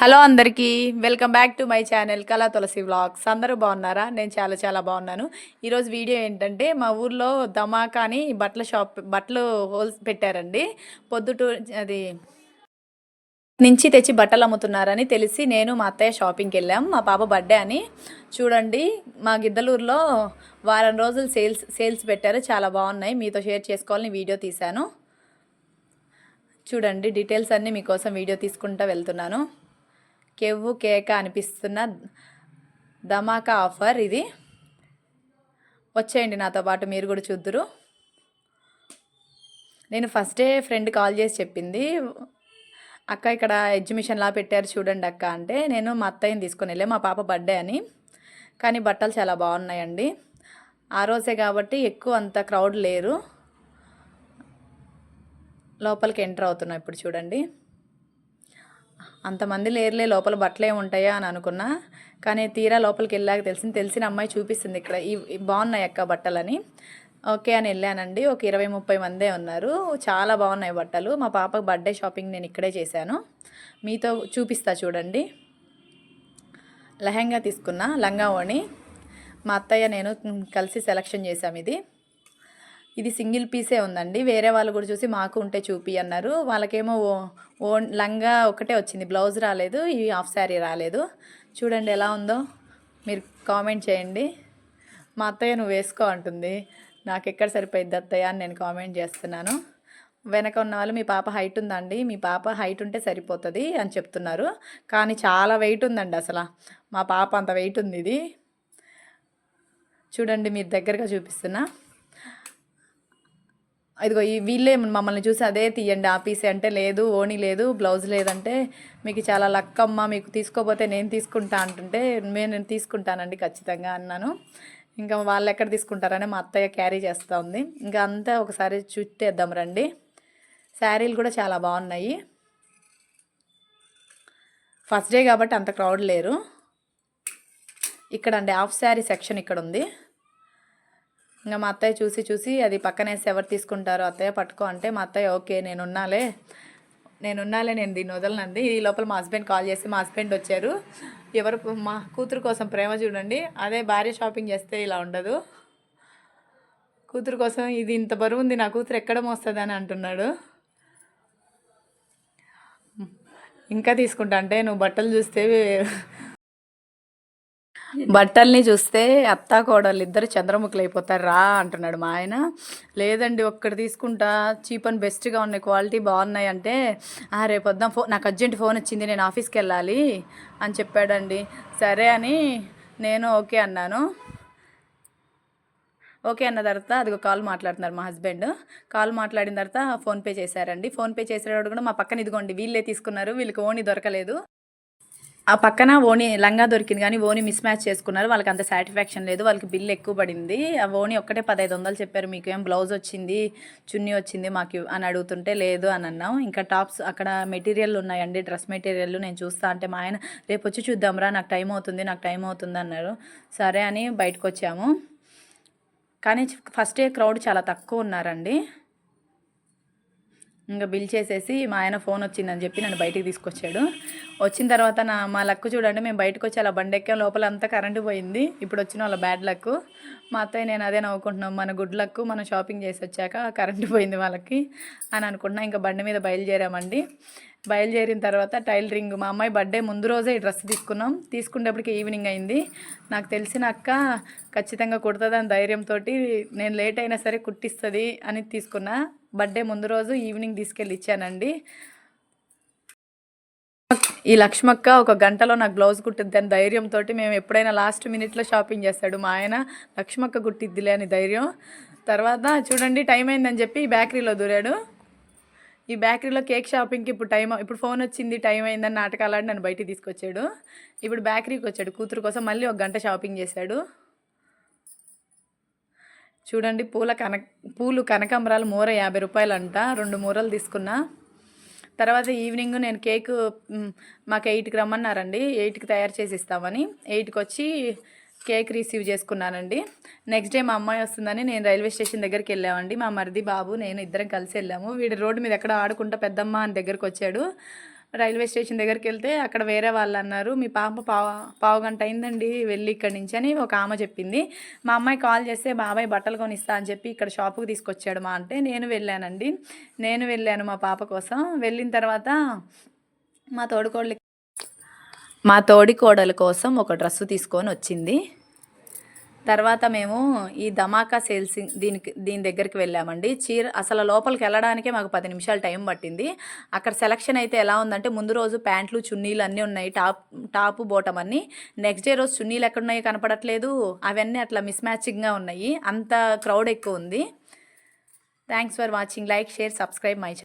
Hello అందరికీ welcome back to my channel Kala Tulasi vlogs. అందరూ బాగున్నారా? నేను చాలా చాలా బాగున్నాను. ఈరోజు వీడియో ఏంటంటే మా ఊర్లో ధమాకా అని బట్టల షాప్ బట్టలు హోల్స్ పెట్టారండి. పొద్దుటూ అది నుంచి తెచ్చి బట్టలు అమ్ముతున్నారని తెలిసి నేను మా అత్తయ్య షాపింగ్కి వెళ్ళాం. మా పాప బర్త్డే అని. చూడండి మా గిద్దలూరులో వారం రోజులు సేల్స్ సేల్స్ పెట్టారు. చాలా బాగున్నాయి. మీతో షేర్ చేసుకోవాలని వీడియో తీశాను. చూడండి డీటెయిల్స్ అన్నీ మీకోసం వీడియో తీసుకుంటూ వెళ్తున్నాను. కెవ్వు కేక అనిపిస్తున్న ధమాకా ఆఫర్ ఇది. వచ్చేయండి నాతో పాటు మీరు కూడా చూద్దురు. నేను ఫస్ట్ డే ఫ్రెండ్ కాల్ చేసి చెప్పింది అక్క ఇక్కడ ఎగ్జిబిషన్ లా పెట్టారు చూడండి అక్క అంటే నేను మా అత్తయ్యని తీసుకొని వెళ్ళే మా పాప బర్త్డే అని. కానీ బట్టలు చాలా బాగున్నాయండి. ఆ రోజే కాబట్టి ఎక్కువ అంత క్రౌడ్ లేరు. లోపలికి ఎంటర్ అవుతున్నాం ఇప్పుడు చూడండి. అంతమంది లేరులే లోపల బట్టలే ఉంటాయా అని అనుకున్నా. కానీ తీరా లోపలికి వెళ్ళాక తెలిసింది తెలిసిన అమ్మాయి చూపిస్తుంది ఇక్కడ. ఈ బాగున్నాయి అక్క బట్టలని. ఓకే అని వెళ్ళానండి. ఒక ఇరవై ముప్పై మందే ఉన్నారు. చాలా బాగున్నాయి బట్టలు. మా పాపకు బర్త్డే షాపింగ్ నేను ఇక్కడే చేశాను. మీతో చూపిస్తా చూడండి. లెహంగా తీసుకున్నా లంగా ఓణి మా అత్తయ్య నేను కలిసి సెలక్షన్ చేశాం ఇది. ఇది సింగిల్ పీసే ఉందండి. వేరే వాళ్ళు కూడా చూసి మాకు ఉంటే చూపి అన్నారు. వాళ్ళకేమో ఓ- లంగా ఒకటే వచ్చింది. బ్లౌజ్ రాలేదు ఈ హాఫ్ శారీ రాలేదు. చూడండి ఎలా ఉందో. మీరు కామెంట్ చేయండి. మా అత్తయ్య నువ్వు వేసుకో అంటుంది. నాకు ఎక్కడ సరిపోయింది అత్తయ్య అని నేను కామెంట్ చేస్తున్నాను. వెనక ఉన్న వాళ్ళు మీ పాప హైట్ ఉందండి. మీ పాప హైట్ ఉంటే సరిపోతుంది అని చెప్తున్నారు. కానీ చాలా వెయిట్ ఉందండి అసలు. మా పాప అంత వెయిట్ ఉంది ఇది. చూడండి మీరు దగ్గరగా చూపిస్తున్నా. ఇదిగో ఈ వీళ్ళే మమ్మల్ని చూసి అదే తీయండి ఆపీసే. అంటే లేదు ఓనీ లేదు బ్లౌజ్ లేదంటే మీకు చాలా లక్ అమ్మ మీకు తీసుకోపోతే నేను తీసుకుంటా అంటుంటే నేను తీసుకుంటానండి ఖచ్చితంగా అన్నాను. ఇంకా వాళ్ళు ఎక్కడ తీసుకుంటారని మా అత్తయ్య క్యారీ చేస్తూ ఉంది. ఇంకా అంతా ఒకసారి చుట్టేద్దాం రండి. శారీలు కూడా చాలా బాగున్నాయి. ఫస్ట్ డే కాబట్టి అంత క్రౌడ్ లేరు. ఇక్కడ అండి హాఫ్ శారీ సెక్షన్ ఇక్కడ ఉంది ఇంకా మా అత్తయ్య చూసి చూసి అది పక్కనేసి ఎవరు తీసుకుంటారో అత్తయ్య పట్టుకో అంటే మా అత్తయ్య ఓకే నేనున్నాలే. నేనున్నాలే నేను దీన్ని వదలనండి ఈ లోపల మా హస్బెండ్ కాల్ చేసి మా హస్బెండ్ వచ్చారు. ఎవరు మా కూతురు కోసం ప్రేమ చూడండి. అదే భార్య షాపింగ్ చేస్తే ఇలా ఉండదు. కూతురు కోసం ఇది ఇంత బరువు ఉంది నా కూతురు ఎక్కడ మోస్తుంది అని అంటున్నాడు. ఇంకా తీసుకుంటా అంటే నువ్వు బట్టలు చూస్తే బట్టల్ని చూస్తే అత్త కోడలు ఇద్దరు చంద్రముఖులు అయిపోతారు రా అంటున్నాడు మా ఆయన. లేదండి ఒక్కటి తీసుకుంటా. చీప్ అండ్ బెస్ట్గా ఉన్నాయి క్వాలిటీ బాగున్నాయి అంటే రేపు వద్దాం ఫో నాకు అర్జెంట్ ఫోన్ వచ్చింది నేను ఆఫీస్కి వెళ్ళాలి అని చెప్పాడండి. సరే అని నేను ఓకే అన్నాను. ఓకే అన్న తర్వాత అదిగో కాల్ మాట్లాడుతున్నారు మా హస్బెండ్. కాల్ మాట్లాడిన తర్వాత ఫోన్పే చేశారండి. ఫోన్పే చేసేవాడు కూడా మా పక్కన ఇదిగోండి వీళ్ళే తీసుకున్నారు వీళ్ళకి ఓని దొరకలేదు. ఆ పక్కన ఓని లంగా దొరికింది కానీ ఓని మిస్ మ్యాచ్ చేసుకున్నారు. వాళ్ళకి అంత సాటిస్ఫాక్షన్ లేదు. వాళ్ళకి బిల్ ఎక్కువ పడింది. ఆ ఓని ఒక్కటే పదహైదు వందలు చెప్పారు. మీకు ఏం బ్లౌజ్ వచ్చింది? చున్నీ వచ్చింది? మాకు అని అడుగుతుంటే లేదు అని అన్నాం. ఇంకా టాప్స్ అక్కడ మెటీరియల్ ఉన్నాయండి. డ్రెస్ మెటీరియల్ నేను చూస్తా అంటే మా ఆయన రేపు వచ్చి చూద్దాంరా నాకు టైం అవుతుంది నాకు టైం అవుతుంది అన్నారు. సరే అని బయటకు వచ్చాము. కానీ ఫస్ట్ డే క్రౌడ్ చాలా తక్కువ ఉన్నారండి. ఇంకా బిల్ చేసేసి మా ఆయన ఫోన్ వచ్చిందని చెప్పి నన్ను బయటికి తీసుకొచ్చాడు. వచ్చిన తర్వాత నా మా లక్ చూడండి మేము బయటకు వచ్చి అలా బండెక్కాం లోపల అంతా కరెంటు పోయింది. ఇప్పుడు వచ్చిన వాళ్ళ బ్యాడ్ లక్. మా అత్తయ్య నేను అదే నవ్వుకుంటున్నాం. మన గుడ్ లక్ మనం షాపింగ్ చేసి వచ్చాక కరెంటు పోయింది వాళ్ళకి అని అనుకుంటున్నా. ఇంకా బండి మీద బయలుదేరామండి. బయలుదేరిన తర్వాత టైలరింగ్ మా అమ్మాయి బర్త్డే ముందు రోజే ఈ డ్రెస్ తీసుకున్నాం. తీసుకునేప్పటికి ఈవినింగ్ అయింది. నాకు తెలిసిన అక్క ఖచ్చితంగా కుడుతుందని ధైర్యంతో నేను లేట్ అయినా సరే కుట్టిస్తుంది అని తీసుకున్నా. బర్త్డే ముందు రోజు ఈవినింగ్ తీసుకెళ్ళి ఇచ్చానండి. ఈ లక్ష్మక్క ఒక గంటలో నాకు బ్లౌజ్ కుట్టిద్ది అని ధైర్యంతో మేము ఎప్పుడైనా లాస్ట్ మినిట్లో షాపింగ్ చేస్తాడు. మా ఆయన లక్ష్మక్క కుట్టిద్దిలే అని ధైర్యం. తర్వాత చూడండి టైం అయిందని చెప్పి ఈ బేకరీలో దూరాడు. ఈ బేకరీలో కేక్ షాపింగ్కి ఇప్పుడు టైం ఇప్పుడు ఫోన్ వచ్చింది టైం అయిందని నాటకాలాడి నన్ను బయటికి తీసుకొచ్చాడు. ఇప్పుడు బేకరీకి వచ్చాడు. కూతురు కోసం మళ్ళీ ఒక గంట షాపింగ్ చేశాడు. చూడండి పూల కనక పూలు కనకాంబరాలు మూర యాభై రూపాయలు అంట రెండు మూరలు తీసుకున్నా. తర్వాత ఈవినింగ్ నేను కేక్ మాకు ఎయిట్కి రమ్మన్నారండి. ఎయిట్కి తయారు చేసి ఇస్తామని. ఎయిట్కి వచ్చి కేక్ రిసీవ్ చేసుకున్నానండి. నెక్స్ట్ డే మా అమ్మాయి వస్తుందని నేను రైల్వే స్టేషన్ దగ్గరికి వెళ్ళామండి. మా మరిది బాబు నేను ఇద్దరం కలిసి వెళ్ళాము. వీడు రోడ్డు మీద ఎక్కడ ఆడుకుంటా పెద్దమ్మ అని దగ్గరకు వచ్చాడు. రైల్వే స్టేషన్ దగ్గరికి వెళ్తే అక్కడ వేరే వాళ్ళు అన్నారు మీ పాప పావు పావు గంట అయిందండి వెళ్ళి ఇక్కడి నుంచి అని ఒక ఆమె చెప్పింది. మా అమ్మాయి కాల్ చేస్తే బాబాయ్ బట్టలు కొనిస్తా అని చెప్పి ఇక్కడ షాపుకి తీసుకొచ్చాడు మా అంటే. నేను వెళ్ళానండి నేను వెళ్ళాను మా పాప కోసం. వెళ్ళిన తర్వాత మా తోడుకోళ్ళకి మా తోడి కోడల కోసం ఒక డ్రెస్సు తీసుకొని వచ్చింది. తర్వాత మేము ఈ ధమాకా సేల్స్ దీనికి దీని దగ్గరికి వెళ్ళామండి. చీర అసలు లోపలికి వెళ్ళడానికే మాకు పది నిమిషాలు టైం పట్టింది. అక్కడ సెలక్షన్ అయితే ఎలా ఉందంటే ముందు రోజు ప్యాంట్లు చున్నీలు అన్నీ ఉన్నాయి టాప్ టాపు బోటం అన్నీ. నెక్స్ట్ డే రోజు చున్నీలు ఎక్కడున్నాయో కనపడట్లేదు. అవన్నీ అట్లా మిస్ మ్యాచింగ్గా ఉన్నాయి. అంత క్రౌడ్ ఎక్కువ ఉంది. Thanks for watching like share subscribe my